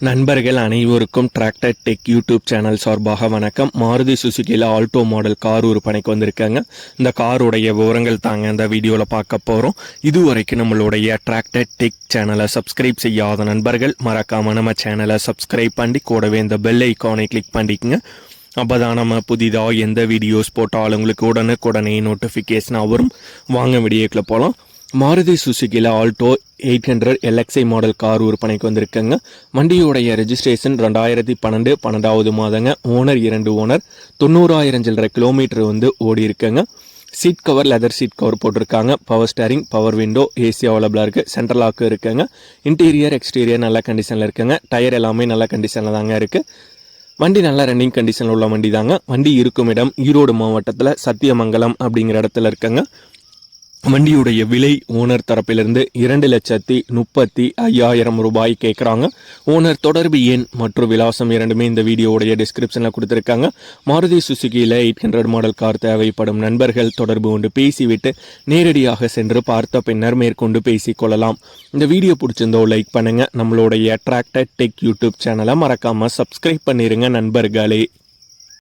நண்பர்கள் அனைவருக்கும் tractor tech YouTube channel சார்பாக வணக்கம். மாருதி சுசுகியில் ஆல்டோ மாடல் கார் விற்பனைக்கு வந்திருக்காங்க. இந்த காருடைய விவரங்கள் தாங்க இந்த வீடியோவில் பார்க்க போகிறோம் இதுவரைக்கும் நம்மளுடைய டிராக்டர் டெக் சேனலை சப்ஸ்கிரைப் செய்யாத நண்பர்கள் மறக்காம நம்ம சேனலை சப்ஸ்கிரைப் பண்ணி கூடவே இந்த பெல் ஐக்கானை கிளிக் பண்ணிக்கங்க. அப்போ தான் நம்ம புதிதாக எந்த வீடியோஸ் போட்டாலும் உங்களுக்கு உடனுக்குடனே நோட்டிஃபிகேஷனாக வரும். வாங்க வீடியோக்கில் போகலாம் Maruti சுசுகியில் Alto eight hundred LXI model car விற்பனைக்கு வந்திருக்குங்க. வண்டியோடைய ரெஜிஸ்ட்ரேஷன் ரெண்டாயிரத்தி பன்னெண்டு பன்னெண்டாவது மாதங்க. ஓனர் இரண்டு ஓனர் தொண்ணூறாயிரம் சில்லற கிலோமீட்டர் வந்து ஓடி இருக்குங்க seat cover leather seat cover போட்டிருக்காங்க power steering power window AC அவைலபிளாக இருக்குது சென்ட்ரல் லாக்கு இருக்குங்க. இன்டீரியர் எக்ஸ்டீரியர் நல்ல கண்டிஷனில் இருக்குங்க. டயர் எல்லாமே நல்ல கண்டிஷனில் தாங்க இருக்குது வண்டி நல்ல ரன்னிங் கண்டிஷனில் உள்ள வண்டி தாங்க வண்டி இருக்கும் இடம் ஈரோடு மாவட்டத்தில் சத்தியமங்கலம் அப்படிங்கிற இடத்துல இருக்குங்க. வண்டியுடைய விலை ஓனர் தரப்பிலிருந்து இரண்டு லட்சத்தி முப்பத்தி ஐயாயிரம் ரூபாய் கேட்குறாங்க ஓனர் தொடர்பு எண் மற்றும் விலாசம் இரண்டுமே இந்த வீடியோவுடைய டிஸ்கிரிப்ஷனில் கொடுத்துருக்காங்க. மாருதி சுசுகியில் எயிட் ஹண்ட்ரட் மாடல் கார் தேவைப்படும் நண்பர்கள் தொடர்பு கொண்டு பேசிவிட்டு நேரடியாக சென்று பார்த்த பின்னர் மேற்கொண்டு பேசிக்கொள்ளலாம் இந்த வீடியோ பிடிச்சிருந்தோ லைக் பண்ணுங்கள் நம்மளுடைய அட்ராக்டட் டெக் யூடியூப் சேனலை மறக்காமல் சப்ஸ்கிரைப் பண்ணிடுங்க நண்பர்களே.